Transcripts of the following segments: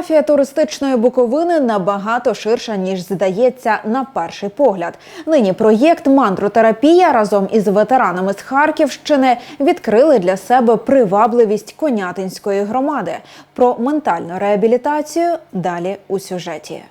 Географія туристичної Буковини набагато ширша ніж здається на перший погляд. Нині проєкт мандротерапія разом із ветеранами з Харківщини відкрили для себе привабливість Конятинської громади. Про ментальну реабілітацію далі у сюжеті.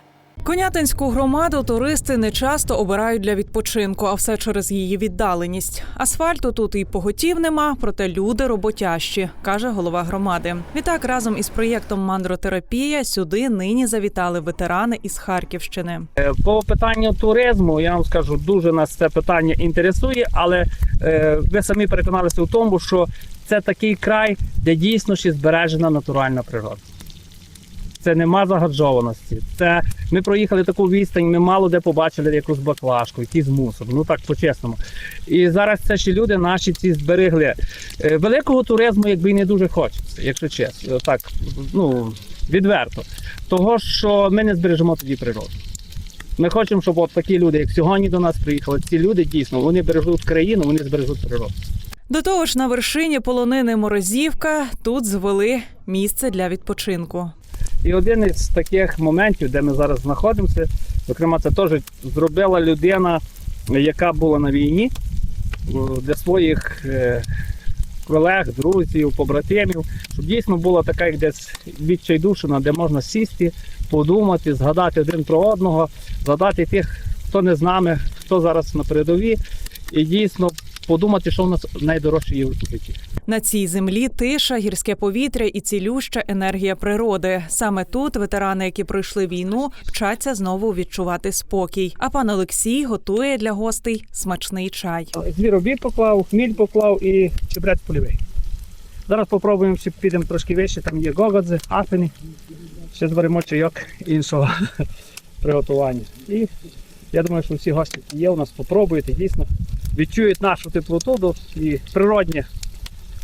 Конятинську громаду туристи не часто обирають для відпочинку, а все через її віддаленість. Асфальту тут і поготів нема, проте люди роботящі, каже голова громади. Відтак разом із проєктом Мандротерапія сюди нині завітали ветерани із Харківщини. Е, По питанню туризму, я вам скажу, дуже нас це питання інтересує, але е, ви самі переконалися в тому, що це такий край, де дійсно ще збережена натуральна природа. Це нема загаджованості. Це ми проїхали таку відстань, ми мало де побачили якусь баклажку, якийсь мусор. Ну так по-чесному. І зараз це ще люди наші ці зберегли. Е, Великого туризму, якби і не дуже хочеться, якщо чесно, так ну відверто. Того, що ми не збережемо тоді природу. Ми хочемо, щоб от такі люди, як сьогодні до нас приїхали, ці люди дійсно вони бережуть країну, вони збережуть природу. До того ж, на вершині полонини Морозівка тут звели місце для відпочинку. І один із таких моментів, де ми зараз знаходимося, зокрема, це теж зробила людина, яка була на війні для своїх е, колег, друзів, побратимів, щоб дійсно була така, як десь відчайдушена, де можна сісти, подумати, згадати один про одного, згадати тих, хто не з нами, хто зараз на передовій, і дійсно подумати, що в нас найдорожче є в житті. На цій землі тиша, гірське повітря і цілюща енергія природи. Саме тут ветерани, які пройшли війну, вчаться знову відчувати спокій. А пан Олексій готує для гостей смачний чай. Звіробій поклав, хміль поклав і чебрець польовий. Зараз спробуємо, ще підемо трошки вище, там є гогодзи, афини. Ще зберемо чайок іншого приготування. І я думаю, що всі гості, які є у нас, попробують дійсно відчують нашу теплоту і природні,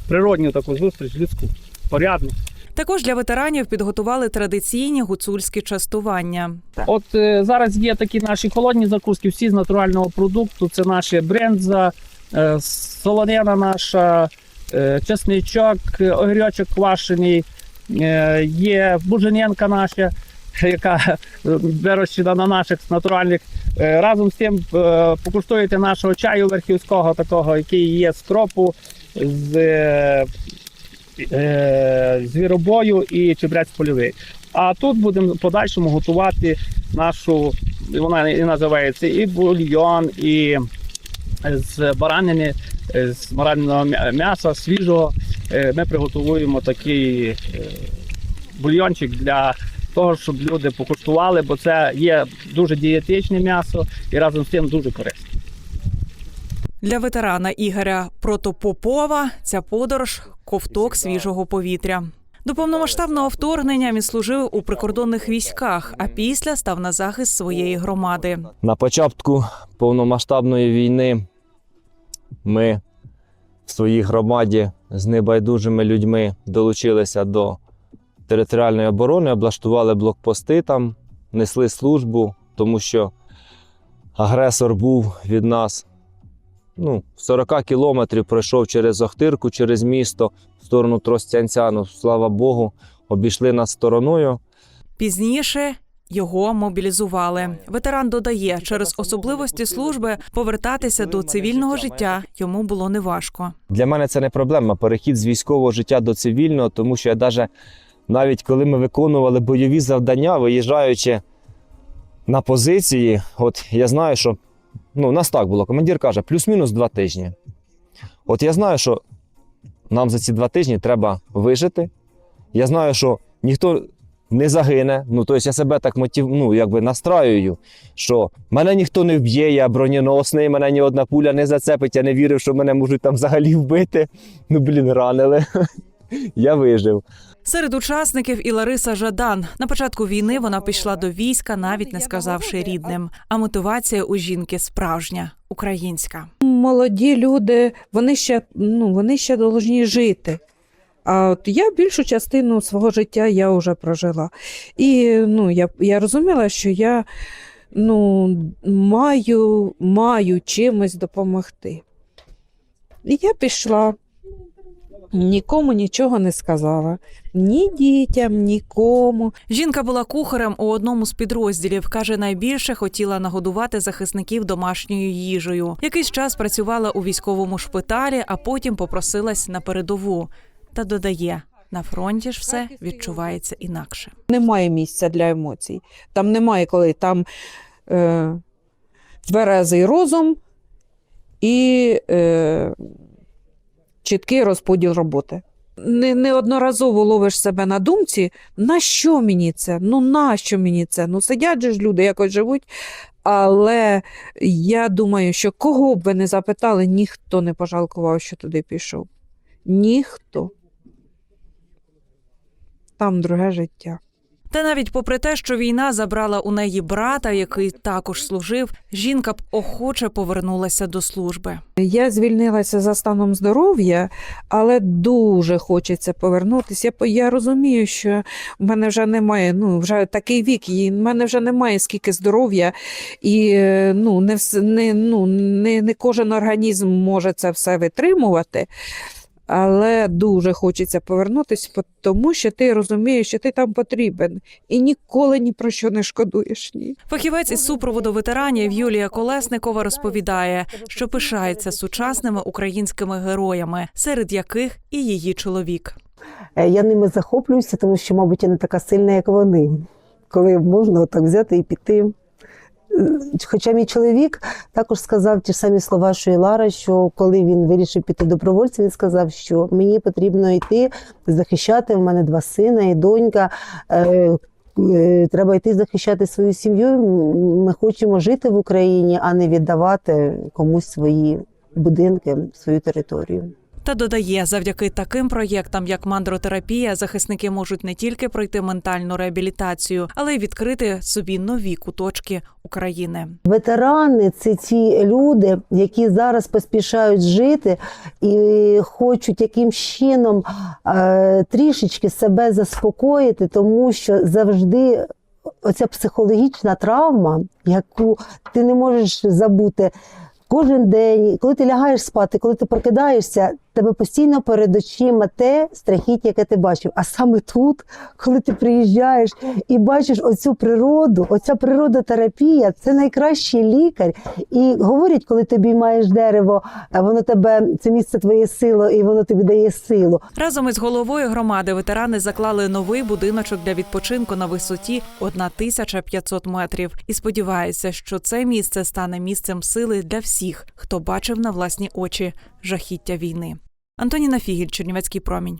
природню таку зустріч, людську, порядну. Також для ветеранів підготували традиційні гуцульські частування. От е, зараз є такі наші холодні закуски, всі з натурального продукту. Це наші бренза, е, солонина наша, е, чесничок, е, огірочок квашений, е, є бужененка наша, яка е, вирощена на наших натуральних. Е, разом з тим е, покуштуєте нашого чаю верхівського, такого, який є з кропу, з е, е, звіробою і чебрець польовий. А тут будемо в подальшому готувати нашу, вона і називається і бульйон, і з баранини, е, з баранного м'яса свіжого. Е, Ми приготуємо такий е, бульйончик для того, щоб люди покуштували, бо це є дуже дієтичне м'ясо і разом з тим дуже корисне. Для ветерана Ігоря Протопопова ця подорож ковток свіжого повітря. До повномасштабного вторгнення він служив у прикордонних військах, а після став на захист своєї громади. На початку повномасштабної війни ми в своїй громаді з небайдужими людьми долучилися до територіальної оборони, облаштували блокпости там, несли службу, тому що агресор був від нас ну, 40 кілометрів пройшов через Охтирку, через місто в сторону Тростянця. Ну, слава Богу, обійшли нас стороною. Пізніше його мобілізували. Ветеран додає, через особливості служби повертатися до цивільного життя йому було неважко. Для мене це не проблема. Перехід з військового життя до цивільного, тому що я даже, навіть коли ми виконували бойові завдання, виїжджаючи на позиції, от я знаю, що ну, у нас так було. Командир каже, плюс-мінус два тижні. От я знаю, що нам за ці два тижні треба вижити. Я знаю, що ніхто не загине. Ну, тобто я себе так мотив, ну, якби настраюю, що мене ніхто не вб'є, я броненосний, мене ні одна пуля не зацепить, я не вірив, що мене можуть там взагалі вбити. Ну, блін, ранили. Я вижив. Серед учасників і Лариса Жадан. На початку війни вона пішла до війська, навіть не сказавши рідним. А мотивація у жінки справжня, українська. молоді люди, вони ще, ну, вони ще повинні жити. А от я більшу частину свого життя я вже прожила. І ну, я, я розуміла, що я ну, маю, маю чимось допомогти. І я пішла. Нікому нічого не сказала. Ні дітям, нікому. Жінка була кухарем у одному з підрозділів. каже, найбільше хотіла нагодувати захисників домашньою їжею. Якийсь час працювала у військовому шпиталі, а потім попросилась на передову. Та додає. На фронті ж все відчувається інакше. Немає місця для емоцій. Там немає коли там е, тверезий розум і е, чіткий розподіл роботи. Не, неодноразово ловиш себе на думці, на що мені це? Ну нащо мені це? Ну сидять же ж люди, якось живуть. Але я думаю, що кого б ви не запитали, ніхто не пожалкував, що туди пішов. Ніхто. Там друге життя. Та навіть попри те, що війна забрала у неї брата, який також служив, жінка б охоче повернулася до служби. Я звільнилася за станом здоров'я, але дуже хочеться повернутися. Я, розумію, що в мене вже немає, ну, вже такий вік, і в мене вже немає скільки здоров'я, і е, ну, не, не, ну, не, не кожен організм може це все витримувати. Але дуже хочеться повернутися, тому що ти розумієш, що ти там потрібен і ніколи ні про що не шкодуєш. Ні. Фахівець із супроводу ветеранів Юлія Колесникова розповідає, що пишається сучасними українськими героями, серед яких і її чоловік. Е, Я ними захоплююся, тому що, мабуть, я не така сильна, як вони. Коли можна так взяти і піти. Е, Хоча мій чоловік також сказав ті ж самі слова, що і Лара, що коли він вирішив піти добровольцем, він сказав, що мені потрібно йти захищати. В мене два сина і донька. Е, е, Треба йти захищати свою сім'ю. Ми хочемо жити в Україні, а не віддавати комусь свої будинки, свою територію. Та додає, завдяки таким проєктам, як мандротерапія, захисники можуть не тільки пройти ментальну реабілітацію, але й відкрити собі нові куточки України. Ветерани це ті люди, які зараз поспішають жити і хочуть яким чином е, трішечки себе заспокоїти, тому що завжди оця психологічна травма, яку ти не можеш забути. Кожен день, коли ти лягаєш спати, коли ти прокидаєшся, тебе постійно перед очима те страхіття, яке ти бачив. А саме тут, коли ти приїжджаєш і бачиш оцю природу, оця природотерапія це найкращий лікар. І говорять, коли ти обіймаєш дерево, воно тебе це місце твоєї сили, і воно тобі дає силу. Разом із головою громади ветерани заклали новий будиночок для відпочинку на висоті 1500 метрів і сподіваються, що це місце стане місцем сили для всіх, хто бачив на власні очі жахіття війни. Антоніна Фігіль, Чернівецький промінь.